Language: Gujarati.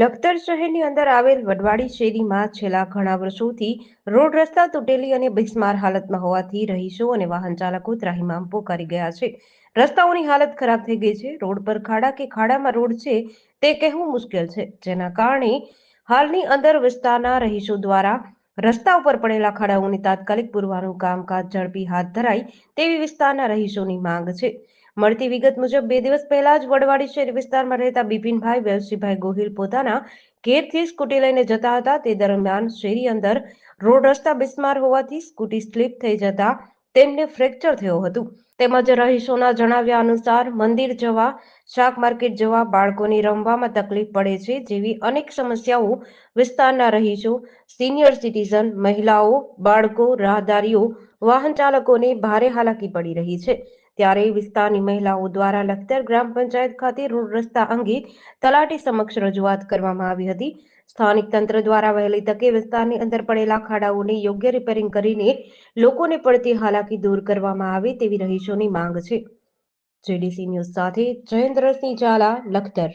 લખતર શહેરની અંદર આવેલ વડવાડી શેરીમાં છેલ્લા ઘણા વર્ષોથી રોડ રસ્તા તૂટેલી અને બિસ્માર હાલતમાં હોવાથી રહીશો અને વાહન ચાલકો ત્રાહિમામ પોકારી ગયા છે. રસ્તાઓની હાલત ખરાબ થઈ ગઈ છે. રોડ પર ખાડા કે ખાડામાં રોડ છે તે કહેવું મુશ્કેલ છે. જેના કારણે હાલની અંદર વિસ્તારના રહીશો દ્વારા રસ્તા ઉપર પડેલા ખાડાઓની તાત્કાલિક પૂરવાનું કામકાજ ઝડપી હાથ ધરાય તેવી વિસ્તારના રહીશોની માંગ છે. મળતી વિગત મુજબ બે દિવસ પહેલા જ વડવાડી શહેરી વિસ્તારમાં રહેતા બિપિનભાઈ, વ્યવસીભાઈ ગોહિલ પોતાના ઘેરથી સ્કૂટી લઈને જતા હતા. તે દરમિયાન શેરી અંદર રોડ રસ્તા બિસ્માર હોવાથી સ્કૂટી સ્લીપ થઈ જતા તેમને ફ્રેક્ચર થયો હતું. તેમજ રહીશોના જણાવ્યા અનુસાર મંદિર જવા, શાક માર્કેટ જવા બાળકોની રમવામાં તકલીફ પડે છે જેવી અનેક સમસ્યાઓ વિસ્તારના રહીશો, સિનિયર સિટીઝન, મહિલાઓ, બાળકો, રાહદારીઓ વાહન ચાલકોને ભારે હાલાકી પડી રહી છે. ત્યારે વિસ્તારની મહિલાઓ દ્વારા લખતર ગ્રામ પંચાયત ખાતે રોડ રસ્તા અંગે તલાટી સમક્ષ રજૂઆત કરવામાં આવી હતી. સ્થાનિક તંત્ર દ્વારા વહેલી તકે વિસ્તારની અંદર પડેલા ખાડાઓને યોગ્ય રિપેરિંગ કરીને લોકોને પડતી હાલાકી દૂર કરવામાં આવે તેવી રહીશોની માંગ છે. જેડીસી ન્યૂઝ સાથે જયેન્દ્રસિંહ ઝાલા, લખતર.